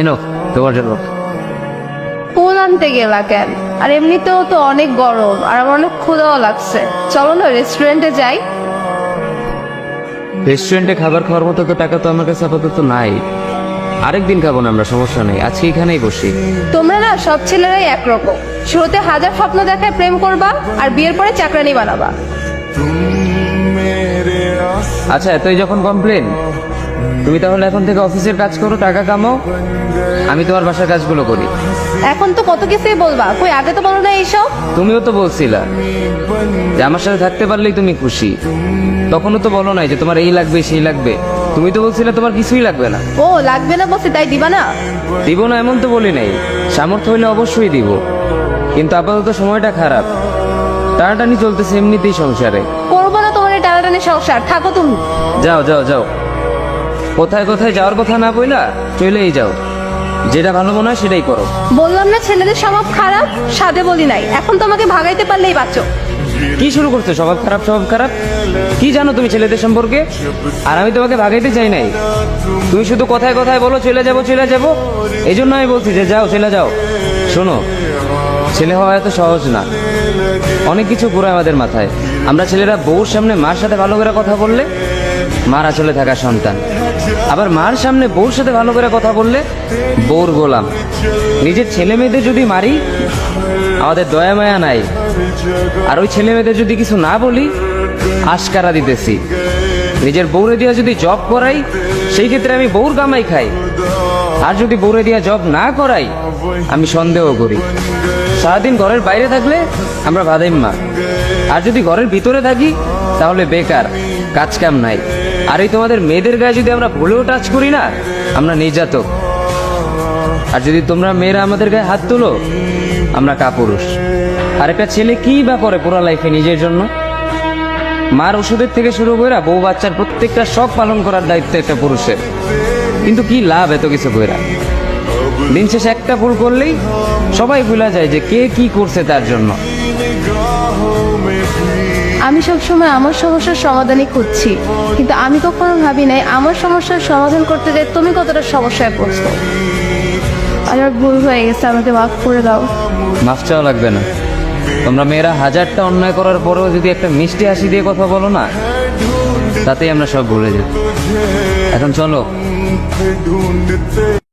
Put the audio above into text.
এনো তোমার জন্য। ফুল আনতে গেলা কেন? আর এমনিতেও তো অনেক গরম আর আমার অনেক ক্ষুদাও লাগছে। চলো না রেস্টুরেন্টে যাই। রেস্টুরেন্টে খাবার খাওয়ার মতো তো টাকা তো আমার কাছে আপাতত নাই। আরেকদিন খাব না আমরা সমস্যা নেই। আজকে এখানেই বসি। তোমরা না সব ছেলেরাই একরকম। শুরুতে হাজার স্বপ্ন দেখায় প্রেম করবা আর বিয়ের পরে চাকরানি বানাবা। আচ্ছা এতই যখন কমপ্লেন তুমি তাহলে এখন থেকে অফিসের কাজ করো টাকা কামাও। আমি তোমার বাসার কাজগুলো করি। এখন তো কত কিছুই বলবা। কই আগে তো বলো না এইসব। তুমিও তো বলছিলা যে আমার সাথে থাকতে পারলেই তুমি খুশি। তখনও তো বলো নাই যে তোমার এই লাগবে সেই লাগবে। তুমি তো বলছিলে তোমার কিছুই লাগবে না। ও লাগবে না বলছি তাই দিবা না? দিব না এমন তো বলি নাই। সামর্থ্য হইলে অবশ্যই দিব। কিন্তু আপাতত সময়টা খারাপ। টানাটানি চলতেছে এমনিতেই সংসারে। করব না তোমার এই টানাটানি সংসার থাকো তুমি। যাও যাও যাও। কোথায় কোথায় যাওয়ার কথা না বইলা চলেই যাও। যেটা ভালো মনে হয় সেটাই করো। বললাম না ছেলেদের স্বভাব খারাপ সাদে বলি নাই। এখন তোমাকে ভাগাইতে পারলেই বাঁচো। কি শুরু করছ স্বভাব খারাপ স্বভাব খারাপ? কি জানো তুমি ছেলেদের সম্পর্কে? আর আমি তোমাকে ভাগাইতে চাই নাই। তুমি শুধু কথায় কথায় বলো চলে যাব চলে যাব। এই জন্য আমি বলছি যে যাও চলে যাও। শোনো ছেলে হওয়া এত সহজ না। অনেক কিছু ঘুরে আমাদের মাথায়। আমরা ছেলেরা বউর সামনে মার সাথে ভালো করে কথা বললে মার আসলে থাকা সন্তান। আবার মার সামনে বউর সাথে ভালো করে কথা বললে বউর গোলাম। নিজের ছেলে মেয়েদের যদি মারি, আমাদের দয়া মায়া নাই। আর ওই ছেলে মেয়েদের যদি কিছু না বলি, আশকারা দিতেছি। নিজের বউরে দিয়া যদি জব করাই, সেই ক্ষেত্রে আমি বউর কামাই খাই। আর যদি বউরে দিয়া জব না করাই, আমি সন্দেহ করি। সারাদিন ঘরের বাইরে থাকলে আমরা বাদাইম্মা। আর যদি ঘরের ভিতরে থাকি তাহলে বেকার, কাজ কাম নাই। আর এই তোমাদের মেয়েদের গায়ে যদি আমরা ভুলেও টাচ করি না, আমরা নির্যাতক। আর যদি তোমরা মেয়েরা আমাদের গায়ে হাত তুলো, আমরা কাপুরুষ। আর একটা ছেলে কি বা করে পুরো লাইফে নিজের জন্য? মার ওষুধের থেকে শুরু করে বউ বাচ্চার প্রত্যেকটা শখ পালন করার দায়িত্ব একটা পুরুষের। কিন্তু কি লাভ এত কিছু কইরা? দিন শেষে একটা ভুল করলেই সবাই ভুলা যায় যে কে কি করছে তার জন্য। আমি সবসময় আমার সমস্যার সমাধানই খুঁজছি। কিন্তু আমি কখনো ভাবি নাই আমার সমস্যার সমাধান করতে যাই তুমি কতটা সমস্যায় পড়ছো। আমার ভুল হয়ে গেছে, আমাকে মাফ করে দাও। মাফ চাওয়া লাগবে না। তোমরা মেয়েরা হাজারটা অন্যায় করার পরেও যদি একটা মিষ্টি হাসি দিয়ে কথা বলো না, তাতেই আমরা সব ভুলে যাই। এখন চলো।